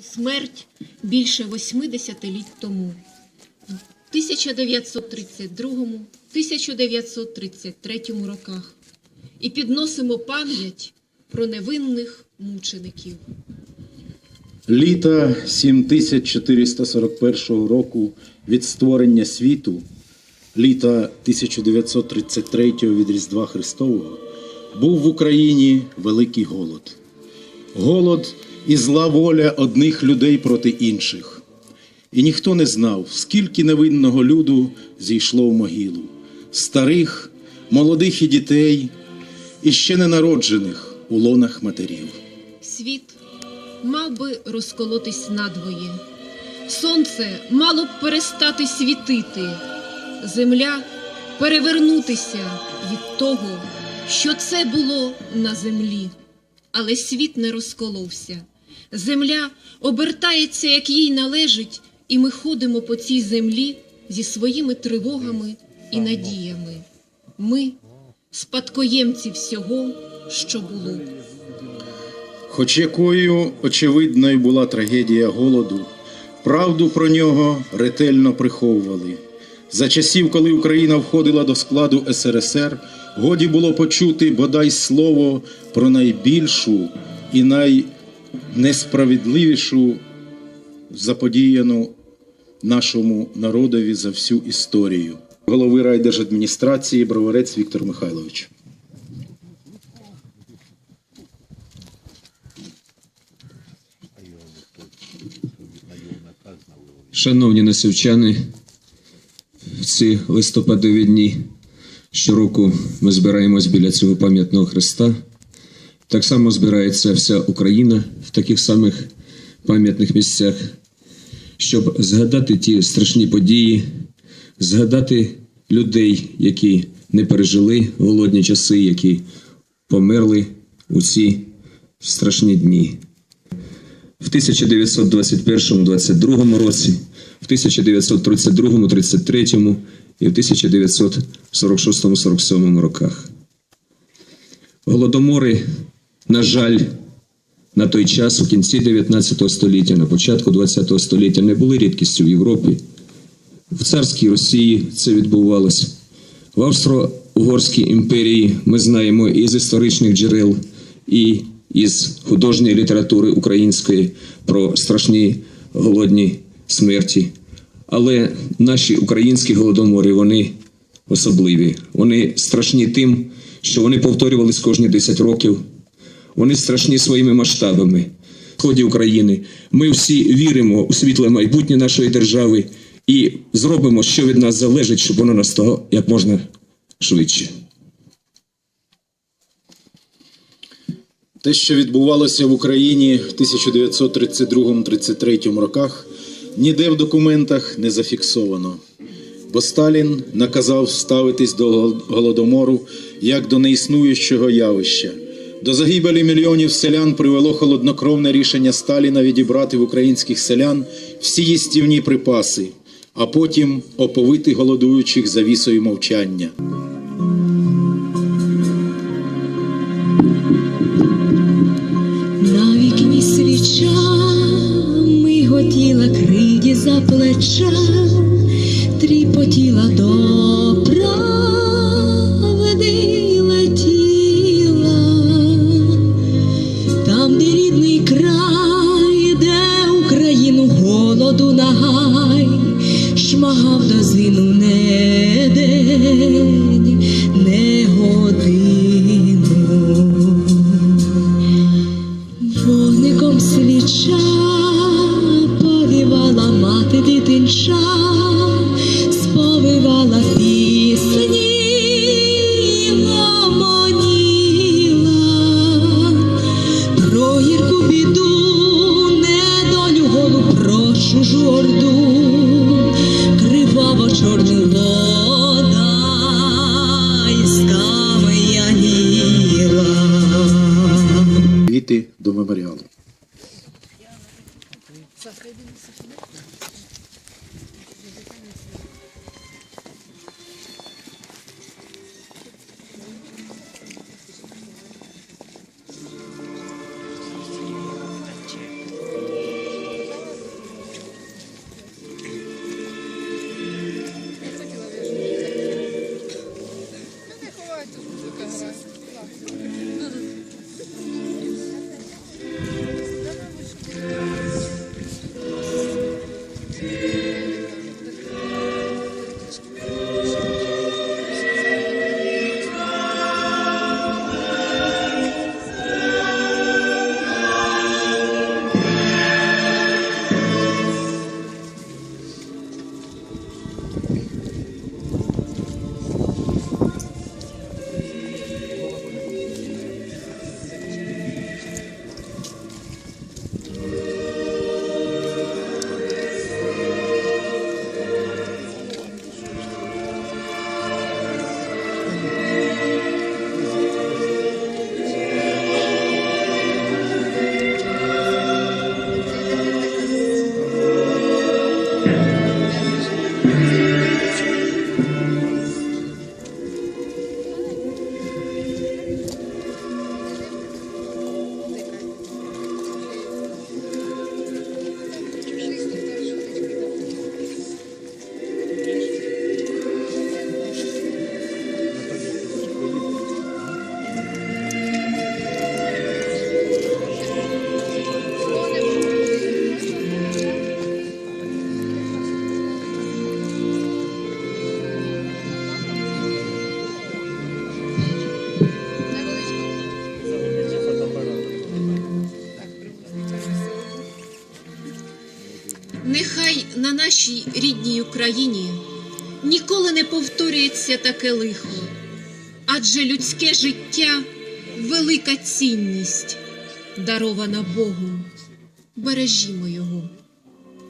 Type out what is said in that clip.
Смерть більше 80 літ тому, в 1932-1933 роках, і підносимо пам'ять про невинних мучеників. Літа 7441 року від створення світу, літа 1933 від Різдва Христового, був в Україні великий голод. Голод і зла воля одних людей проти інших. І ніхто не знав, скільки невинного люду зійшло в могилу, старих, молодих і дітей, і ще ненароджених у лонах матерів. Світ мав би розколотись надвоє, сонце мало б перестати світити, земля перевернутися від того, що це було на землі. Але світ не розколовся. Земля обертається, як їй належить, і ми ходимо по цій землі зі своїми тривогами і надіями. Ми спадкоємці всього, що було. Хоч якою очевидною була трагедія голоду, правду про нього ретельно приховували. За часів, коли Україна входила до складу СРСР, годі було почути бодай слово про найбільшу і найнесправедливішу заподіяну нашому народові за всю історію. Голови райдержадміністрації Броварець Віктор Михайлович. Шановні насівчани, в ці листопадові дні щороку ми збираємось біля цього пам'ятного хреста. Так само збирається вся Україна в таких самих пам'ятних місцях, щоб згадати ті страшні події, згадати людей, які не пережили голодні часи, які померли у ці страшні дні в 1921-22 році, в 1932-33 і в 1946-47 роках. Голодомори, на жаль, на той час, у кінці 19 століття, на початку 20 століття, не були рідкістю в Європі. В царській Росії це відбувалося. В Австро-Угорській імперії ми знаємо із історичних джерел, і із художньої літератури української про страшні голодні смерті. Але наші українські голодомори вони особливі. Вони страшні тим, що вони повторювались кожні 10 років. Вони страшні своїми масштабами. В ході України ми всі віримо у світле майбутнє нашої держави і зробимо, що від нас залежить, щоб воно настало як можна швидше. Те, що відбувалося в Україні в 1932-33 роках, ніде в документах не зафіксовано. Бо Сталін наказав ставитись до голодомору як до неіснуючого явища. До загибелі мільйонів селян привело холоднокровне рішення Сталіна відібрати в українських селян всі їстівні припаси, а потім оповити голодуючих завісою мовчання. На вікні свіча миготіла криді за плеча, тріпотіла до де рідний край, де Україну голоду нагай, шмагав до не не біду, недолю голу, про чужу орду, криваво чорну вода із камеяніла. Квіти до меморіалу. Thank mm -hmm. you. На нашій рідній Україні ніколи не повторюється таке лихо, адже людське життя велика цінність, дарована Богом. Бережімо його.